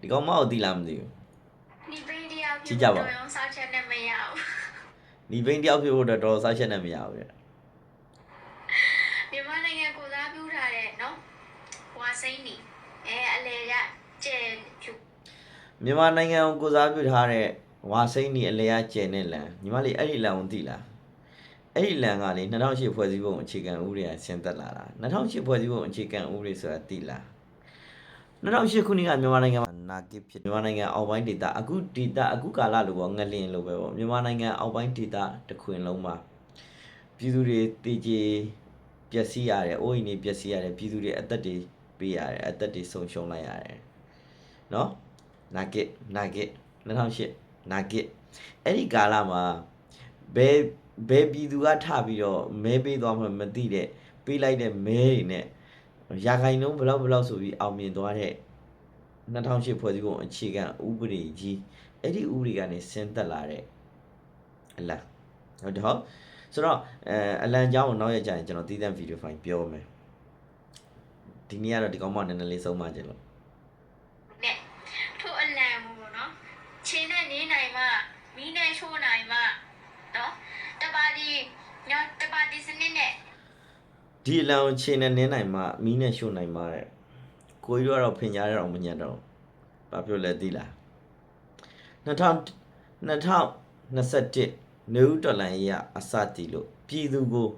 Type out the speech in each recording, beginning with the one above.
ဒီကောင်မအောင်တီးလားမသိဘူးဒီဘိန်းတယောက်ဖြစ်ဖို့တော့ဆောက်ချက်နဲ့မရဘူးဒီဘိန်းတယောက်ဖြစ်ဖို့တော့တော်ဆောက်ချက်နဲ့မရဘူးဗျမြန်မာနိုင်ငံကိုစားပြုထားတဲ့နော်ဝါစိန်နီအဲအလေရကျဲဖြူမြန်မာနိုင်ငံကိုကိုစားပြုထားတဲ့ဝါစိန်နီအလေရကျဲနဲ့လန်ညီမလေးအဲ့ဒီလန်ကိုသိလားအဲ့ဒီလန်ကလေ2008ဖွဲ့စည်းပုံအခြေခံဥပဒေအဆင့်သက်လာတာ2008ဖွဲ့စည်းပုံအခြေခံဥပဒေဆိုတာသိလား 2008ခုနှစ်ကမြန်မာနိုင်ငံမှာနာဂစ်ဖြစ်မြန်မာနိုင်ငံအောက်ပိုင်းဒေသအခုဒေသအခုကာလလိုပေါ့ငလင်လိုပဲပေါ့မြန်မာနိုင်ငံအောက်ပိုင်းဒေသတစ်ခွင်လုံးမှာပြည်သူတွေတည်ကြည်ပျက်စီးရတယ်အိုးအိမ်တွေပျက်စီးရတယ်ပြည်သူတွေအသက်တွေပေးရတယ်အသက်တွေဆုံးရှုံးလိုက်ရတယ်နော်နာဂစ်နာဂစ်2008နာဂစ်အဲ့ဒီကာလမှာဘယ်ဘယ်ပြည်သူကထပြီးတော့မဲပေးသွားမှမသိတဲ့ပေးလိုက်တဲ့မဲတွေနဲ့ ရာခိုင်နှုန်းဘယ်လောက်ဘယ်လောက်ဆိုပြီးအောင်မြင်သွားတဲ့2008ဖွဲ့စည်းပုံအခြေခံဥပဒေကြီးအဲ့ဒီဥပဒေကနေဆင်းသက်လာတဲ့အလံဟုတ်တယ်ဟုတ်ဆိုတော့အဲအလံကြောင်းကိုနောက်ရကြရင်ကျွန်တော်တည်တဲ့ဗီဒီယိုဖိုင်ပြောမယ်ဒီနေ့ကတော့ဒီကောင်မနည်းနည်းလေးဆုံးမခြင်းလို့နဲ့ထို့အလံမို့နော်ချင်းနဲ့နေနိုင်မှမီးနဲ့ချိုးနိုင်မှနော်တပါတီညောတပါတီစနစ်နဲ့ ဒီအလံကိုခြေနဲ့နင်းနိုင်မှမီးနဲ့ရှို့နိုင်မှတဲ့ကိုကြီးတို့ကတော့ဖင်ကြားရအောင်မညံ့တော့ဘာပြောလဲသိလား2000 2021နေဦးတော်လန်ကြီးကအစတည်လို့ပြည်သူကို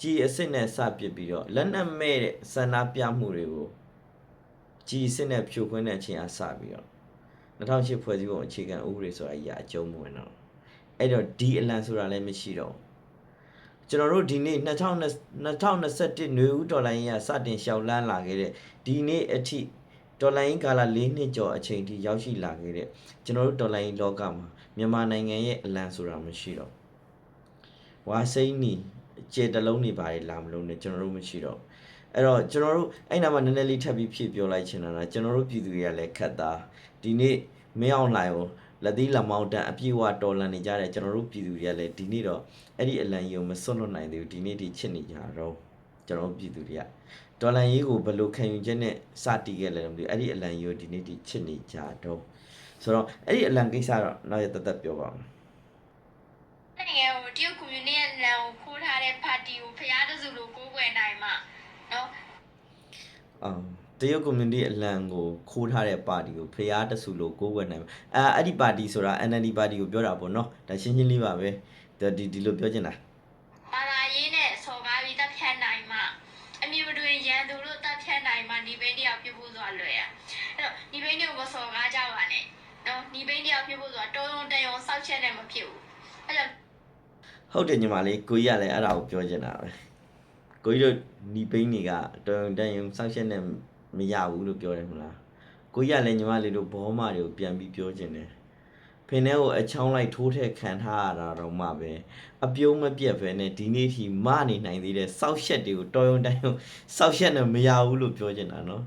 ကြည်အစ်စ်နဲ့စပစ်ပြီးတော့လက်နက်မဲ့တဲ့ဆန္ဒပြမှုတွေကိုကြည်အစ်စ်နဲ့ဖြိုခွင်းတဲ့အချိန်အစပြီးတော့2008ဖွဲ့စည်းပုံအခြေခံဥပဒေဆိုတာကြီးအကျုံးမဝင်တော့အဲ့တော့ဒီအလံဆိုတာလည်းမရှိတော့ဘူး ကျွန်တော်တို့ဒီနေ့2020 2021နွေဦးဒေါ်လာရင်းကစတင်လျှောက်လန်းလာခဲ့တဲ့ဒီနေ့အထိဒေါ်လာရင်းကာလ၄နှစ်ကျော်အချိန်ထိရောက်ရှိလာခဲ့တဲ့ကျွန်တော်တို့ဒေါ်လာရင်းလောကမှာမြန်မာနိုင်ငံရဲ့အလံဆိုတာမရှိတော့ဝါစိမ့်နီကျေတလုံးနေပါတယ်လာမလို့နဲ့ကျွန်တော်တို့မရှိတော့အဲ့တော့ကျွန်တော်တို့အဲ့နာမှာနည်းနည်းလေးထပ်ပြီးဖြည့်ပြောလိုက်ချင်တာကကျွန်တော်တို့ပြည်သူတွေကလည်းခက်သားဒီနေ့မင်းအောင်လှိုင်ကို လက်သီးလက်မောင်းတန်အပြည့်အဝတော်လန်နေကြတဲ့ကျွန်တော်တို့ပြည်သူတွေကလည်းဒီနေ့တော့အဲ့ဒီအလံကြီးကိုမစွန့်လွတ်နိုင်သေးဘူးဒီနေ့ဒီချစ်နေကြတော့ကျွန်တော်တို့ပြည်သူတွေကဒေါ်လာကြီးကိုဘယ်လိုခံယူချက်နဲ့စတီးခဲ့လဲမသိဘူးအဲ့ဒီအလံကြီးကိုဒီနေ့ဒီချစ်နေကြတော့ဆိုတော့အဲ့ဒီအလံကိစ္စတော့နောက်ရတသက်ပြောပါမယ်နိုင်ငံကိုတရုတ်ကွန်မြူနတီရဲ့လမ်းကိုခိုးထားတဲ့ပါတီကိုဖျားတစုလိုကိုးကွယ်နိုင်မှနော်အော် တရုတ်ကွန်မြူနတီအလံကိုခိုးထားတဲ့ပါတီကိုဖျားတဆူလို့ကိုးကွယ်နိုင်မှာအဲအဲ့ဒီပါတီဆိုတာ NLD ပါတီကိုပြောတာပေါ့နော်ဒါရှင်းရှင်းလေးပါပဲဒါဒီဒီလိုပြောချင်တာဘာသာရေးနဲ့စော်ကားပြီးတပ်ဖြတ်နိုင်မှအမြင်မတွင်ရန်သူတို့တပ်ဖြတ်နိုင်မှဒီဘိန်းတယောက်ပြုတ်ဖို့ဆိုတာလွယ်ရအဲ့တော့ဒီဘိန်းတွေကိုမစော်ကားကြပါနဲ့နော်ဒီဘိန်းတယောက်ပြုတ်ဖို့ဆိုတာတုံးတုံးတယုံစောက်ချက်နဲ့မဖြစ်ဘူးအဲ့တော့ဟုတ်တယ်ညီမလေးကိုကြီးကလည်းအဲ့ဒါကိုပြောချင်တာပဲကိုကြီးတို့ညီပိန်းတွေကတော်ရုံတန်ရုံစောက်ချက်နဲ့ မရဘူးလို့ပြောတယ်မလားကိုကြီးကလည်းညီမလေးတို့ဘောမတွေကိုပြန်ပြီးပြောချင်တယ်ဖင်ထဲကိုအချောင်းလိုက်ထိုးထည့်ခံထားရတာတော့မှပဲအပြုံးမပြတ်ပဲနဲ့ဒီနေ့ထိမနေနိုင်သေးတဲ့စောက်ချက်တွေကိုတော်ရုံတန်ရုံစောက်ချက်နဲ့မရဘူးလို့ပြောချင်တာနော်